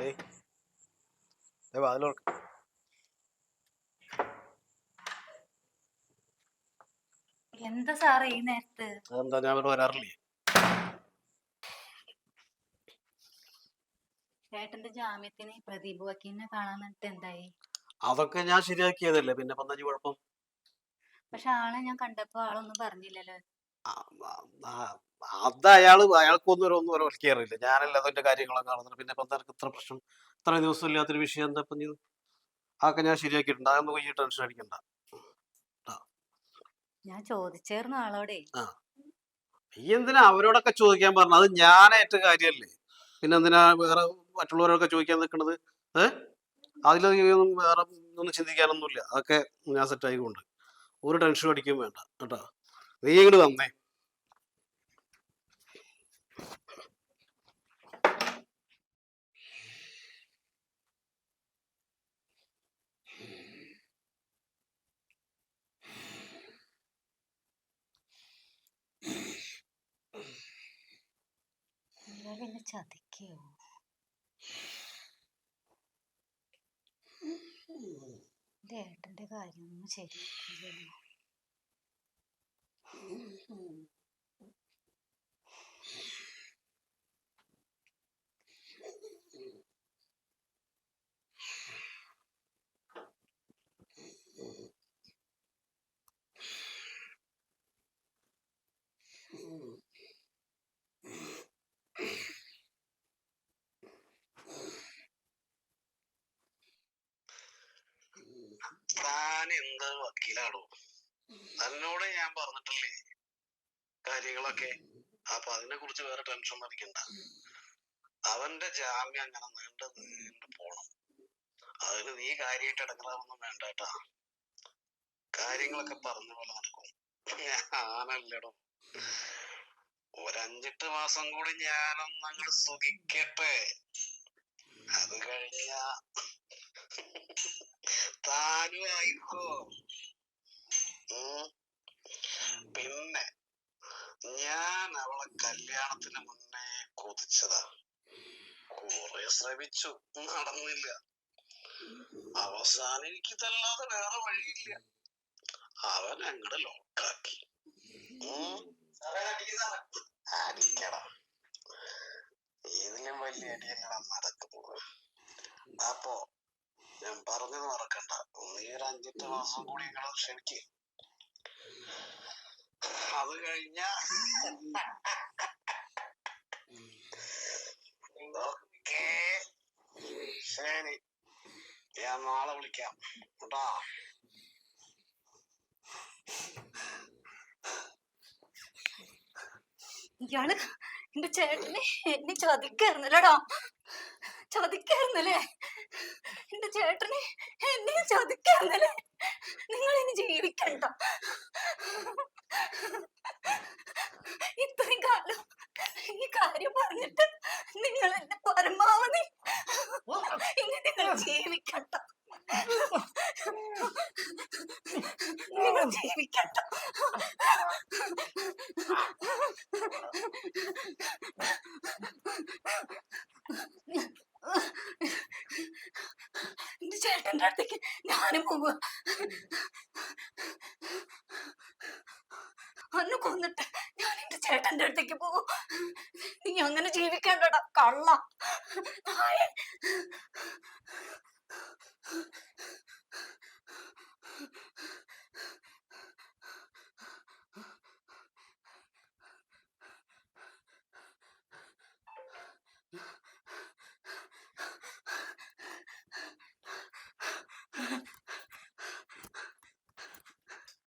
ദേ വാതിൽ തുറക്ക്. എന്താ സാറേ ഈ നേരത്ത്? എന്താ ഞാൻ ഇവിടെ വരാറില്ലേ? ചേട്ടന്റെ ജാമ്യത്തിന് പ്രദീപ് വക്കീലിനെ കാണാൻ എന്നിട്ട് എന്തായി? അതൊക്കെ ഞാൻ ശരിയാക്കിയതല്ലേ പിന്നെ ഇനി കുഴപ്പം? പക്ഷെ ആളെ ഞാൻ കണ്ടപ്പോ ആളൊന്നും പറഞ്ഞില്ലല്ലോ. അത് അയാൾ അയാൾക്കൊന്നും ഒരു ഒന്നും ഒരു കയറിയില്ല ഞാനല്ല അതിന്റെ കാര്യങ്ങളൊക്കെ കാണുന്നത്. പിന്നെ ഇപ്പൊ എന്താ ഇത്ര പ്രശ്നം? ഇത്ര ദിവസം ഇല്ലാത്തൊരു വിഷയം എന്താ ഇപ്പൊ നീ? അതൊക്കെ ഞാൻ ശരിയാക്കിയിട്ടുണ്ട്. അതൊന്നും ടെൻഷൻ അടിക്കണ്ട. ഞാൻ ചോദിച്ചേർന്ന ആളോടെ. നീ എന്തിനാ അവരോടൊക്കെ ചോദിക്കാൻ പറഞ്ഞു അത് ഞാനേറ്റ കാര്യല്ലേ. പിന്നെ എന്തിനാ വേറെ മറ്റുള്ളവരൊക്കെ ചോദിക്കാൻ നിൽക്കണത്? ഏഹ് അതിലൊന്നും വേറെ ഒന്നും ചിന്തിക്കാനൊന്നുമില്ല. അതൊക്കെ ഞാൻ സെറ്റ് ആയിക്കൊണ്ട്. ഒരു ടെൻഷനും അടിക്കും വേണ്ട. കേട്ടോ. നീ ഇങ്ങോട്ട് വന്നേ. ഇയാൾ എന്നെ ചതിക്കോ? എന്റെ ഏട്ടന്റെ കാര്യമൊന്നും ശരിയാക്കില്ലല്ലോ എന്ത് വക്കീലാണോ? തന്നോട് ഞാൻ പറഞ്ഞിട്ടില്ലേ കാര്യങ്ങളൊക്കെ? അപ്പൊ അതിനെ കുറിച്ച് വേറെ ടെൻഷൻ അടിക്കണ്ട. അവന്റെ ജാമ്യം അങ്ങനെ നീണ്ട് നീണ്ട് പോണം. അതിന് നീ കാര്യമായിട്ട് ഇടങ്ങറാവൊന്നും വേണ്ട കേട്ടാ. കാര്യങ്ങളൊക്കെ പറഞ്ഞ പോലെ നടക്കും. ഞാനല്ലടോ. ഒരഞ്ചെട്ട് മാസം കൂടി ഞാനൊന്ന് അങ്ങോട്ട് സുഖിക്കട്ടെ. അത് കഴിഞ്ഞ താനും ആയിക്കോ ഉം. പിന്നെ ഞാൻ അവളെ കല്യാണത്തിന് മുന്നേ കൊതിച്ചതാ. കുറെ ശ്രമിച്ചു. നടന്നില്ല. അവസാനം എനിക്കിതല്ലാതെ വേറെ വഴിയില്ല. അവൻ അങ്ങടെ ലോക്കാക്കി ഞാൻ പറഞ്ഞത് മറക്കണ്ട. നീ ഒരു അഞ്ചെട്ട് മാസം കൂടി നിങ്ങളെ ക്ഷണിക്ക് അത് കഴിഞ്ഞ. ശരി. ഞാൻ നാളെ വിളിക്കാം. കേട്ടാ? ഇയാൾ എന്റെ ചേട്ടനെ എന്നെ ചതിക്കായിരുന്നല്ലോടാ. ചതിക്കായിരുന്നല്ലേ എന്റെ ചേട്ടനെ എന്നെ ചതിക്കായിരുന്നല്ലേ നിങ്ങൾ ഇനി ജീവിക്കണ്ട. ഇത്രയും കാലം ഈ കാര്യം പറഞ്ഞിട്ട് നിങ്ങൾ എന്നെ പരമാവധി ഇനി നിങ്ങൾ ജീവിക്കണ്ട. ചേട്ടന്റെ അടുത്തേക്ക് ഞാനും പോവുക അന്ന് കൊന്നിട്ട് ഞാൻ എന്റെ ചേട്ടന്റെ അടുത്തേക്ക് പോകും നീ അങ്ങനെ ജീവിക്കണ്ടടാ കള്ള. നായേ.